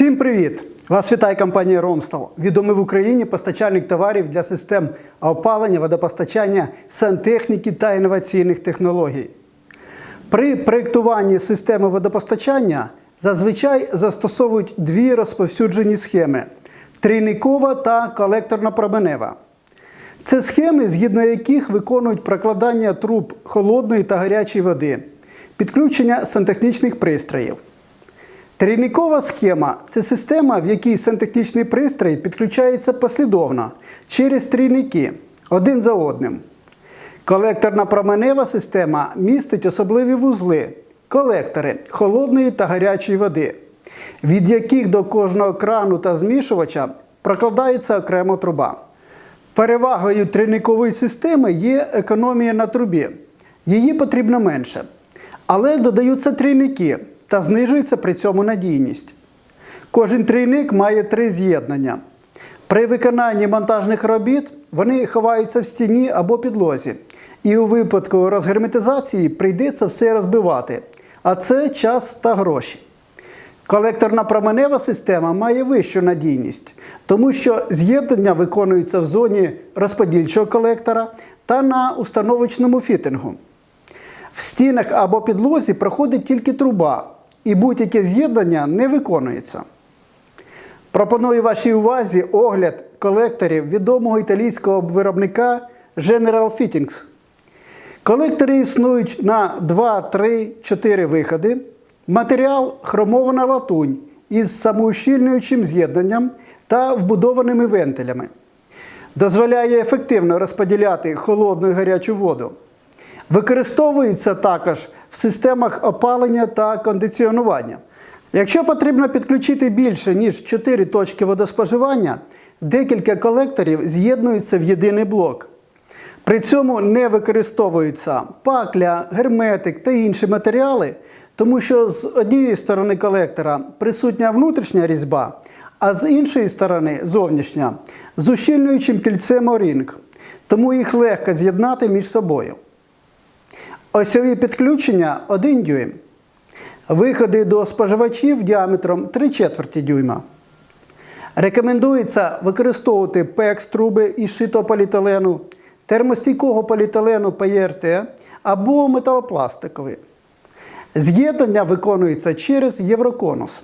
Всім привіт! Вас вітає компанія Ромстал, відомий в Україні постачальник товарів для систем опалення, водопостачання, сантехніки та інноваційних технологій. При проєктуванні системи водопостачання зазвичай застосовують дві розповсюджені схеми трійникова та колекторно-променева. Це схеми, згідно яких виконують прокладання труб холодної та гарячої води, підключення сантехнічних пристроїв. Трійникова схема це система, в якій сантехнічний пристрій підключається послідовно через трійники один за одним. Колекторна променева система містить особливі вузли, колектори холодної та гарячої води, від яких до кожного крану та змішувача прокладається окрема труба. Перевагою трійникової системи є економія на трубі. Її потрібно менше. Але додаються трійники та знижується при цьому надійність. Кожен трійник має три з'єднання. При виконанні монтажних робіт вони ховаються в стіні або підлозі. І у випадку розгерметизації прийдеться все розбивати, а це час та гроші. Колекторна променева система має вищу надійність, тому що з'єднання виконується в зоні розподільчого колектора та на установочному фітингу. В стінах або підлозі проходить тільки труба, і будь-яке з'єднання не виконується. Пропоную вашій увазі огляд колекторів відомого італійського виробника General Fittings. Колектори існують на 2, 3, 4 виходи. Матеріал хромована латунь із самоущільнюючим з'єднанням та вбудованими вентилями. Дозволяє ефективно розподіляти холодну і гарячу воду. Використовується також в системах опалення та кондиціонування. Якщо потрібно підключити більше, ніж 4 точки водоспоживання, декілька колекторів з'єднуються в єдиний блок. При цьому не використовуються пакля, герметик та інші матеріали, тому що з однієї сторони колектора присутня внутрішня різьба, а з іншої сторони зовнішня з ущільнюючим кільцем орінг, тому їх легко з'єднати між собою. Осьові підключення 1 дюйм. Виходи до споживачів діаметром 3 четверті дюйма. Рекомендується використовувати пекс труби із шитополіетилену, термостійкого поліетилену ПРТ або металопластиковий. З'єднання виконується через євроконус.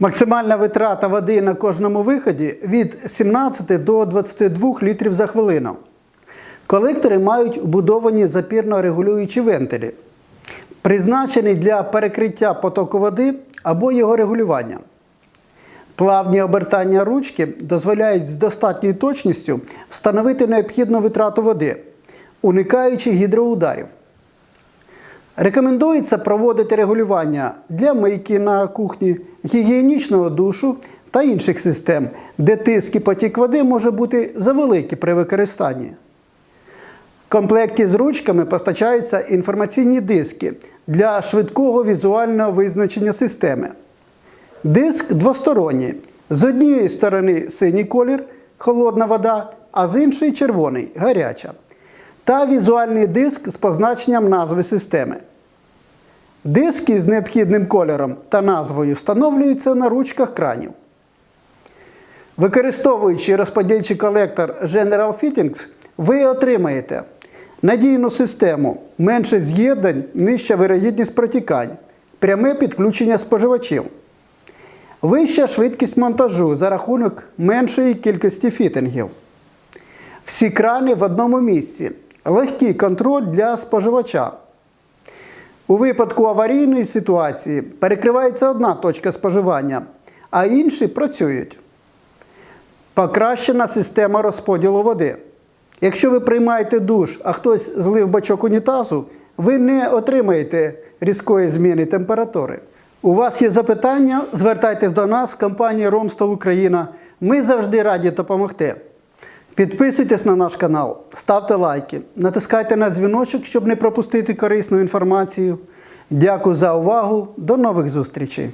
Максимальна витрата води на кожному виході від 17 до 22 літрів за хвилину. Колектори мають вбудовані запірно-регулюючі вентилі, призначені для перекриття потоку води або його регулювання. Плавні обертання ручки дозволяють з достатньою точністю встановити необхідну витрату води, уникаючи гідроударів. Рекомендується проводити регулювання для мийки на кухні, гігієнічного душу та інших систем, де тиск і потік води може бути завеликий при використанні. В комплекті з ручками постачаються інформаційні диски для швидкого візуального визначення системи. Диск двосторонній. З однієї сторони синій колір холодна вода, а з іншої червоний гаряча. Та візуальний диск з позначенням назви системи. Диски з необхідним кольором та назвою встановлюються на ручках кранів. Використовуючи розподільчий колектор General Fittings, ви отримаєте надійну систему, менше з'єднань, нижча вирогідність протікань, пряме підключення споживачів, вища швидкість монтажу за рахунок меншої кількості фітингів. Всі крани в одному місці, легкий контроль для споживача. У випадку аварійної ситуації перекривається одна точка споживання, а інші працюють. Покращена система розподілу води. Якщо ви приймаєте душ, а хтось злив бачок унітазу, ви не отримаєте різкої зміни температури. У вас є запитання, звертайтесь до нас, компанії Ромстол Україна. Ми завжди раді допомогти. Підписуйтесь на наш канал, ставте лайки, натискайте на дзвіночок, щоб не пропустити корисну інформацію. Дякую за увагу. До нових зустрічей!